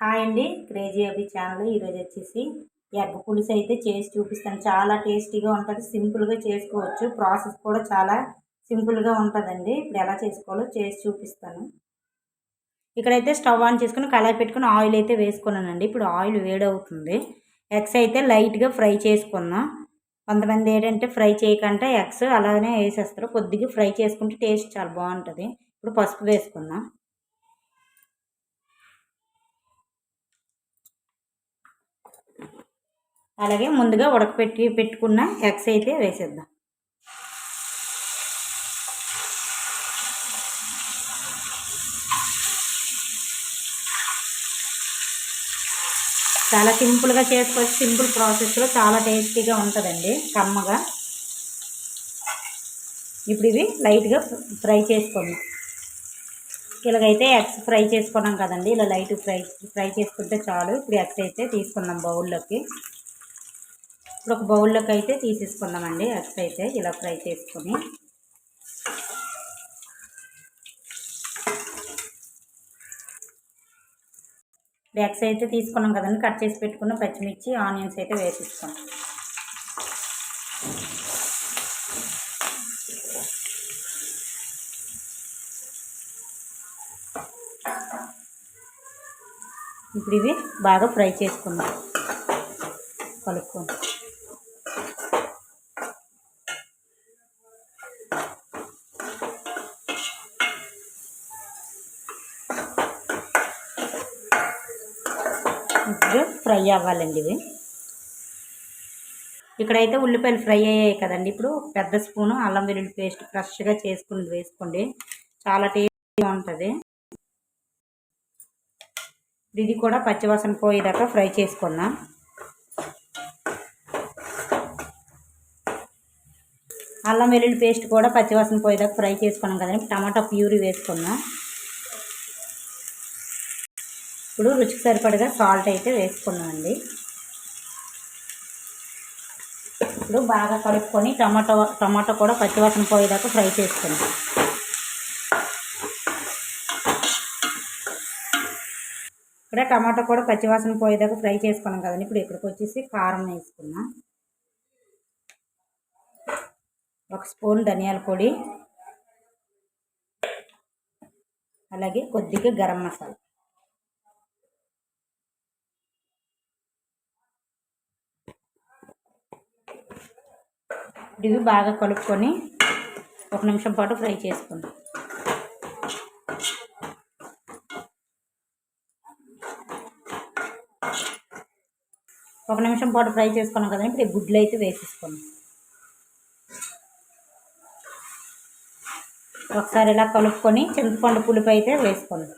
Hi అండి. Crazy Abhi channel. ఈరోజు వచ్చేసి ఎగ్ పులుసు అయితే చేసి చూపిస్తాను. చాలా టేస్టీగా ఉంటుంది. సింపుల్గా చేసుకోవచ్చు. ప్రాసెస్ కూడా చాలా సింపుల్గా ఉంటుందండి. ఇప్పుడు ఎలా చేసుకోవాలో చేసి చూపిస్తాను. ఇక్కడైతే స్టవ్ ఆన్ చేసుకుని కళాయి పెట్టుకుని ఆయిల్ అయితే వేసుకున్నానండి. ఇప్పుడు ఆయిల్ వేడవుతుంది. ఎగ్స్ అయితే లైట్గా ఫ్రై చేసుకుందాం. కొంతమంది ఏంటంటే ఫ్రై చేయకుండా ఎగ్స్ అలానే వేసేస్తారు. కొద్దిగా ఫ్రై చేసుకుంటే టేస్ట్ చాలా బాగుంటుంది. ఇప్పుడు పసుపు వేసుకుందాం. అలాగే ముందుగా ఉడకపెట్టి పెట్టుకున్న ఎగ్స్ అయితే వేసేద్దాం. చాలా సింపుల్గా చేసుకోవచ్చు. సింపుల్ ప్రాసెస్లో చాలా టేస్టీగా ఉంటుందండి. కమ్మగా. ఇప్పుడు ఇవి లైట్గా ఫ్రై చేసుకుందాం. ఇలాగైతే ఎగ్స్ ఫ్రై చేసుకున్నాం కదండి. ఇలా లైట్ ఫ్రై ఫ్రై చేసుకుంటే చాలు. ఇప్పుడు ఎగ్స్ అయితే తీసుకున్నాం బౌల్లోకి. ఇప్పుడు ఒక బౌల్లోకి అయితే తీసేసుకుందామండి. అటుకైతే అయితే ఇలా ఫ్రై చేసుకొని. ఎగ్స్ అయితే తీసుకున్నాం కదండి. కట్ చేసి పెట్టుకున్న పచ్చిమిర్చి ఆనియన్స్ అయితే వేసేసుకున్నాం ఇప్పుడు ఇవి బాగా ఫ్రై చేసుకుందాం. కలుపుకొని ఇప్పుడు ఫ్రై అవ్వాలండి ఇవి. ఇక్కడైతే ఉల్లిపాయలు ఫ్రై అయ్యాయి కదండి. ఇప్పుడు పెద్ద స్పూను అల్లం వెల్లుల్లి పేస్ట్ ఫ్రెష్గా చేసుకుని వేసుకోండి. చాలా టేస్టీగా ఉంటుంది. ఇది కూడా పచ్చివాసన పోయేదాకా ఫ్రై చేసుకుందాం. అల్లం వెల్లుల్లి పేస్ట్ కూడా పచ్చివాసన పోయేదాకా ఫ్రై చేసుకున్నాం కదండి. టమాటా ప్యూరీ వేసుకుందాం. ఇప్పుడు రుచికి సరిపడగా సాల్ట్ అయితే వేసుకున్నామండి ఇప్పుడు బాగా కలుపుకొని టమాటో టమాటో కూడా పచ్చివాసన పోయేదాకా ఫ్రై చేసుకుందాం. ఇక్కడ టమాటో కూడా పచ్చివాసన పోయేదాకా ఫ్రై చేసుకున్నాం కదండి. ఇప్పుడు ఇక్కడికి వచ్చేసి కారం వేసుకున్నాం ఒక స్పూన్ ధనియాల పొడి అలాగే కొద్దిగా గరం మసాలా. ఇవి బాగా కలుపుకొని ఒక నిమిషం పాటు ఫ్రై చేసుకుందాం. ఒక నిమిషం పాటు ఫ్రై చేసుకున్నాం కదండి. ఇప్పుడు గుడ్లు అయితే వేసేసుకున్నాం ఒకసారి ఇలా కలుపుకొని చింతపండు పులుపు అయితే వేసుకోండి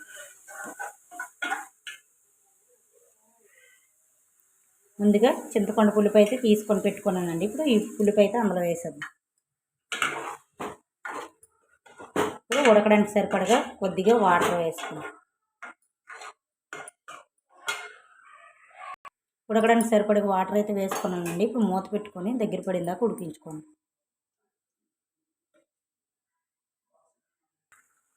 ముందుగా చింతపండు పులుపు అయితే తీసుకొని పెట్టుకున్నానండి. ఇప్పుడు ఈ పులుపు అయితే అందులో వేసేద్దాం. ఇప్పుడు ఉడకడానికి సరిపడగా కొద్దిగా వాటర్ వేసుకుందాం. ఉడకడానికి సరిపడగా వాటర్ అయితే వేసుకున్నానండి. ఇప్పుడు మూత పెట్టుకొని దగ్గర పడిందాక ఉడికించుకోండి.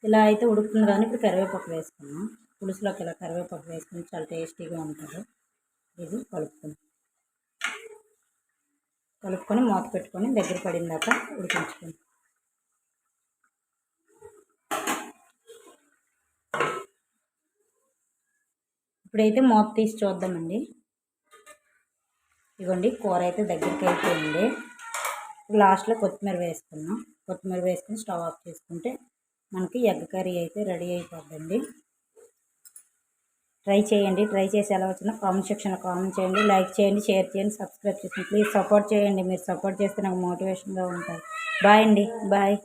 ఇలా అయితే ఉడుకుతుంది కానీ ఇప్పుడు కరివేపాకు వేసుకున్నాం పులుసులోకి ఇలా కరివేపాకు వేసుకుని చాలా టేస్టీగా ఉంటుంది. ఇది కలుపుకొని కలుపుకొని మూత పెట్టుకొని దగ్గర పడిందాక ఉడికించుకోండి ఇప్పుడైతే మూత తీసి చూద్దామండి. ఇవ్వండి కూర అయితే దగ్గరికి అయిపోయింది. లాస్ట్లో కొత్తిమీర వేసుకున్నాం కొత్తిమీర వేసుకుని స్టవ్ ఆఫ్ చేసుకుంటే మనకి ఎగ్ కర్రీ అయితే రెడీ అయిపోద్దండి. ట్రై చేయండి ట్రై చేసి ఎలా వచ్చినా కామెంట్ సెక్షన్లో కామెంట్ చేయండి లైక్ చేయండి షేర్ చేయండి సబ్స్క్రైబ్ చేయండి ప్లీజ్ సపోర్ట్ చేయండి. మీరు సపోర్ట్ చేస్తే నాకు మోటివేషన్గా ఉంటుంది బాయ్ అండి బాయ్.